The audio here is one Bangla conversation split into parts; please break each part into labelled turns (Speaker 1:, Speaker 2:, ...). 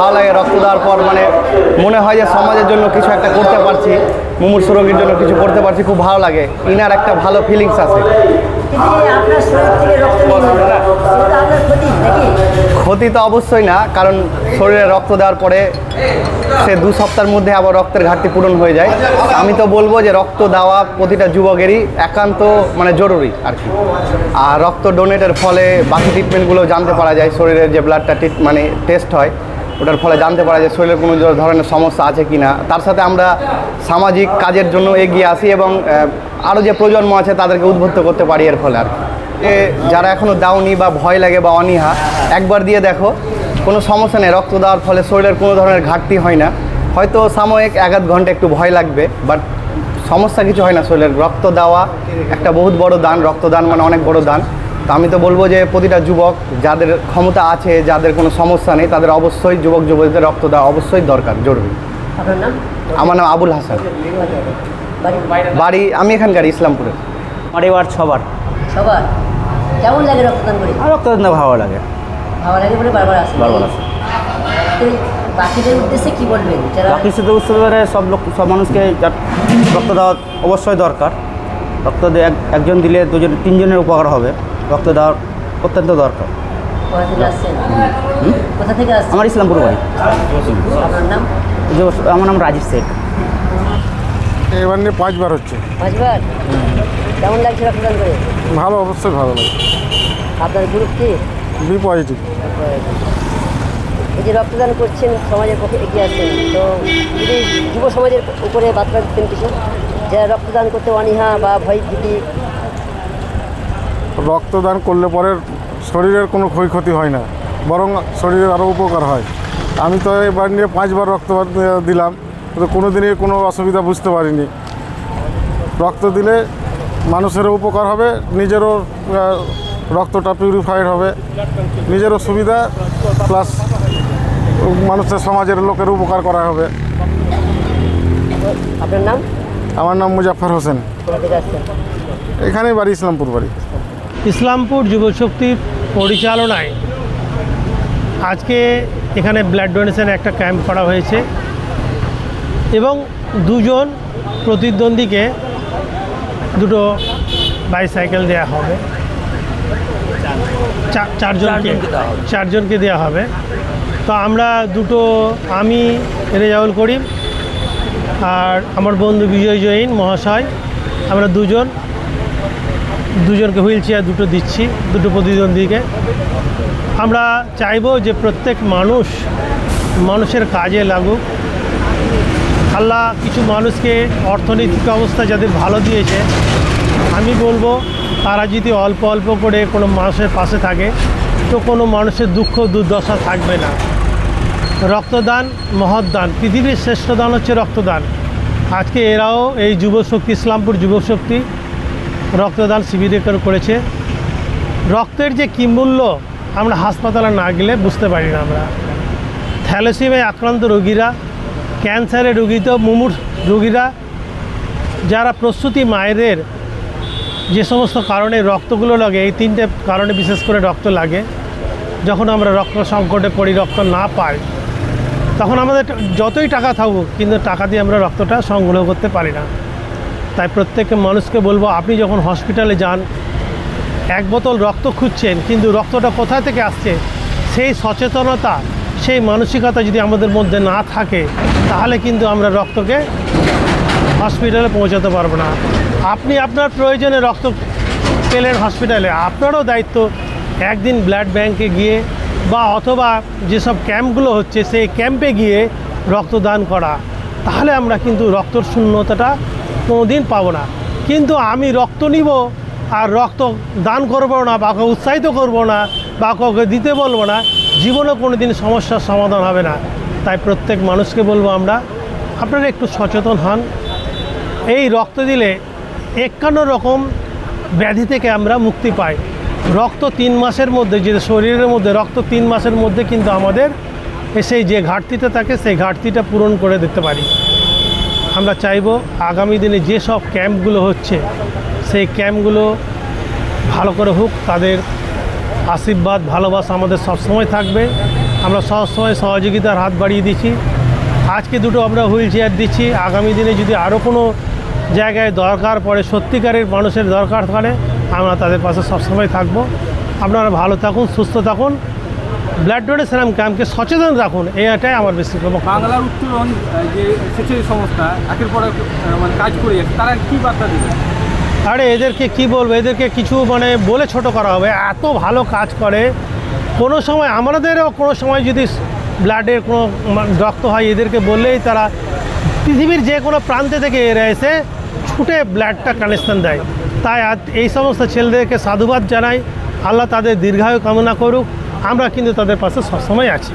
Speaker 1: ভালো লাগে রক্ত দেওয়ার পর মানে মনে হয় যে সমাজের জন্য কিছু একটা করতে পারছি মুমূর্ষ রোগীর জন্য কিছু করতে পারছি খুব ভালো লাগে। ইনার একটা ভালো ফিলিংস আছে।
Speaker 2: ক্ষতি
Speaker 1: তো অবশ্যই না কারণ শরীরে রক্ত দেওয়ার পরে সে দু সপ্তাহের মধ্যে আবার রক্তের ঘাটতি পূরণ হয়ে যায়। আমি তো বলব যে রক্ত দেওয়া প্রতিটা যুবকেরই একান্ত মানে জরুরি আর কি। আর রক্ত ডোনেটের ফলে বাকি ট্রিটমেন্টগুলো জানতে পারা যায় শরীরের যে ব্লাডটা মানে টেস্ট হয়। ওটার ফলে জানতে পারা যে শরীরের কোনো ধরনের সমস্যা আছে কি না তার সাথে আমরা সামাজিক কাজের জন্য এগিয়ে আসি এবং আরও যে প্রজন্ম আছে তাদেরকে উদ্বুদ্ধ করতে পারি এর ফলে আর যারা এখনও দাওনি বা ভয় লাগে বা অনীহা, একবার দিয়ে দেখো, কোনো সমস্যা নেই, রক্ত দেওয়ার ফলে শরীরের কোনো ধরনের ঘাটতি হয় না। হয়তো সাময়িক এক আধ ঘণ্টা একটু ভয় লাগবে, বাট সমস্যা কিছু হয় না শরীরের। রক্ত দেওয়া একটা বহুত বড় দান, রক্তদান মানে অনেক বড় দান। তো আমি তো বলব যে প্রতিটা যুবক যাদের ক্ষমতা আছে যাদের কোনো সমস্যা নেই তাদের অবশ্যই যুবক যুবতীদের রক্ত দেওয়া অবশ্যই দরকার জরুরি। আমার নাম আবুল হাসান।
Speaker 2: বাড়ি
Speaker 1: আমি এখানকার ইসলামপুরে।
Speaker 3: পরিবার সবার
Speaker 2: সবার কেমন লাগে রক্তদান করে?
Speaker 3: আর রক্তদান ভালো লাগে।
Speaker 2: ভালো লাগে বলে বারবার আসে?
Speaker 3: বারবার আসে।
Speaker 2: বাকিদের উদ্দেশ্যে কি বলবেন?
Speaker 3: সব লোক সব মানুষকে রক্ত দেওয়া অবশ্যই দরকার। রক্ত দিয়ে এক- একজন দিলে দুজন তিনজনের উপকার হবে। রক্ত দেওয়ার অত্যন্ত দরকার।
Speaker 2: কোথা থেকে আসছেন? কোথা থেকে আসছেন?
Speaker 3: আমার ইসলামপুর বাড়ি
Speaker 2: নাম?
Speaker 3: আমার নাম রাজীব শেখ।
Speaker 4: এবার নিয়ে পাঁচবার হচ্ছে।
Speaker 2: পাঁচবার? কেমন লাগছে রক্তদান করে?
Speaker 4: ভালো অবশ্যই ভালো লাগে।
Speaker 2: আপনার গ্রুপ কি?
Speaker 4: B positive.
Speaker 2: এই যে রক্তদান করছেন সমাজের পক্ষে এগিয়ে আসছেন তো যদি যুব সমাজের উপরে বার্তা দিতেন কিছু? যারা রক্তদান করতে অনীহা বা ভয় ভীতি
Speaker 4: রক্তদান করলে পরে শরীরের কোনো ক্ষয়ক্ষতি হয় না বরং শরীরের আরও উপকার হয়। আমি তো এবার নিয়ে পাঁচবার রক্ত দিলাম কিন্তু কোনো দিনই কোনো অসুবিধা বুঝতে পারিনি। রক্ত দিলে মানুষেরও উপকার হবে নিজেরও রক্তটা পিউরিফাইড হবে। নিজেরও সুবিধা প্লাস মানুষের সমাজের লোকের উপকার করা হবে।
Speaker 2: আপনার নাম?
Speaker 4: আমার নাম মুজাফর হোসেন। এখানেই বাড়ি ইসলামপুর বাড়ি।
Speaker 5: ইসলামপুর যুবশক্তির পরিচালনায় আজকে এখানে ব্লাড ডোনেশন একটা ক্যাম্প করা হয়েছে এবং দুজন প্রতিদ্বন্দ্বীকে দুটো বাইসাইকেল দেওয়া হবে। চারজনকে চারজনকে দেওয়া হবে। তো আমরা দুটো আমি রেজাউল করিম আর আমার বন্ধু বিজয় জৈন মহাশয় আমরা দুজন দুজনকে হুইল চেয়ার দুটো দিচ্ছি, দুটো প্রতিদ্বন্দ্বীকে। আমরা চাইব যে প্রত্যেক মানুষ মানুষের কাজে লাগুক। আল্লাহ কিছু মানুষকে অর্থনৈতিক অবস্থা যাদের ভালো দিয়েছে, আমি বলব তারা যদি অল্প অল্প করে কোনো মানুষের পাশে থাকে, তো কোনো মানুষের দুঃখ দুর্দশা থাকবে না। রক্তদান, মহৎদান, পৃথিবীর শ্রেষ্ঠ দান হচ্ছে রক্তদান। আজকে এরাও এই যুবশক্তি, ইসলামপুর যুবশক্তি রক্তদান শিবির করে- করেছে। রক্তের যে কী মূল্য আমরা হাসপাতালে না গেলে বুঝতে পারি না আমরা। থ্যালোসিমিয়ায় আক্রান্ত রোগীরা, ক্যান্সারের রোগী তো মুমূর রোগীরা, যারা প্রস্তুতি মায়েদের যে সমস্ত কারণে রক্তগুলো লাগে, এই তিনটে কারণে বিশেষ করে রক্ত লাগে। যখন আমরা রক্ত সংকটে পড়ি, রক্ত না পাই, তখন আমাদের যতই টাকা থাকুক, কিন্তু টাকা দিয়ে আমরা রক্তটা সংগ্রহ করতে পারি না। তাই প্রত্যেক মানুষকে বলব, আপনি যখন হসপিটালে যান, এক বোতল রক্ত খুঁজছেন, কিন্তু রক্তটা কোথা থেকে আসছে? সেই সচেতনতা, সেই মানসিকতা যদি আমাদের মধ্যে না থাকে, তাহলে কিন্তু আমরা রক্তকে হসপিটালে পৌঁছাতে পারব না। আপনি আপনার প্রয়োজনে রক্ত পেলেন হসপিটালে, আপনারও দায়িত্ব একদিন ব্লাড ব্যাংকে গিয়ে বা অথবা যেসব ক্যাম্পগুলো হচ্ছে, সেই ক্যাম্পে গিয়ে রক্তদান করা। তাহলে আমরা কিন্তু রক্তর শূন্যতাটা কোনো দিন পাবো না। কিন্তু আমি রক্ত নিব আর রক্ত দান করব না, বা কাউকে উৎসাহিত করব না, বা কাউকে দিতে বলব না জীবনে কোনো দিন সমস্যার সমাধান হবে না। তাই প্রত্যেক মানুষকে বলব আমরা, আপনারা একটু সচেতন হন। এই রক্ত দিলে একান্ন রকম ব্যাধি থেকে আমরা মুক্তি পাই। রক্ত তিন মাসের মধ্যে, যে শরীরের মধ্যে, রক্ত তিন মাসের মধ্যে কিন্তু আমাদের সেই যে ঘাটতিটা থাকে, সেই ঘাটতিটা পূরণ করে দিতে পারি। আমরা চাইব আগামী দিনে যেসব ক্যাম্পগুলো হচ্ছে, সেই ক্যাম্পগুলো ভালো করে হোক, তাদের আশীর্বাদ, ভালোবাসা আমাদের সবসময় থাকবে। আমরা সবসময় সহযোগিতার হাত বাড়িয়ে দিচ্ছি। আজকে দুটো আমরা হুইল চেয়ার দিচ্ছি। আগামী দিনে যদি আরও কোনো জায়গায় দরকার পড়ে, সত্যিকারের মানুষের দরকার পড়ে আমরা তাদের পাশে সবসময় থাকব। আপনারা ভালো থাকুন, সুস্থ থাকুন। ব্লাড ডোনেশন ক্যাম্পকে সচেতন রাখুন এটাই আমার বেশি
Speaker 6: বাংলার উত্তরণ যে স্বেচ্ছাসেবী সংস্থা একের পর মানে কাজ করে যাচ্ছে তারা কি বার্তা দেবে?
Speaker 5: আরে এদেরকে কি বলব এদেরকে কিছু মানে বলে ছোট করা হবে এত ভালো কাজ করে কোনো সময় আমাদেরও কোনো সময় যদি ব্লাডের কোনো রক্ত হয় এদেরকে বললেই তারা পৃথিবীর যে কোনো প্রান্তে থেকে এরা এসে ছুটে ব্লাডটা কানেকশন দেয়। তাই এই সমস্ত ছেলেদেরকে সাধুবাদ জানাই আল্লাহ তাদের দীর্ঘায়ু কামনা করুক। আমরা কিন্তু তাদের পাশে সবসময় আছি।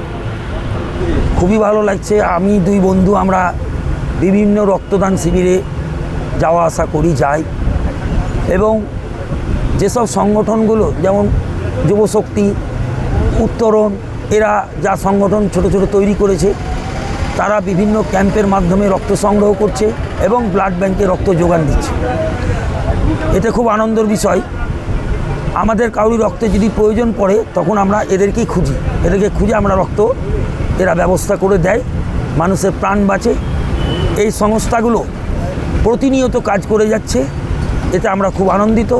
Speaker 7: খুবই ভালো লাগছে। আমি দুই বন্ধু আমরা বিভিন্ন রক্তদান শিবিরে যাওয়া আসা করি, যাই। এবং যেসব সংগঠনগুলো, যেমন যুবশক্তি, উত্তরণ, এরা যা সংগঠন ছোট ছোট তৈরি করেছে, তারা বিভিন্ন ক্যাম্পের মাধ্যমে রক্ত সংগ্রহ করছে এবং ব্লাড ব্যাংকে রক্ত যোগান দিচ্ছে। এতে খুব আনন্দের বিষয়। আমাদের কাউরি রক্তে যদি প্রয়োজন পড়ে, তখন আমরা এদেরকেই খুঁজি। এদেরকে খুঁজে আমরা রক্ত এরা ব্যবস্থা করে দেয়, মানুষের প্রাণ বাঁচে। এই সংস্থাগুলো প্রতিনিয়ত কাজ করে যাচ্ছে, এতে আমরা খুব আনন্দিত।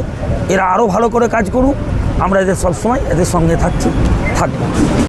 Speaker 7: এরা আরও ভালো করে কাজ করুক, আমরা এদের সবসময় এদের সঙ্গে থাকছি, থাকব।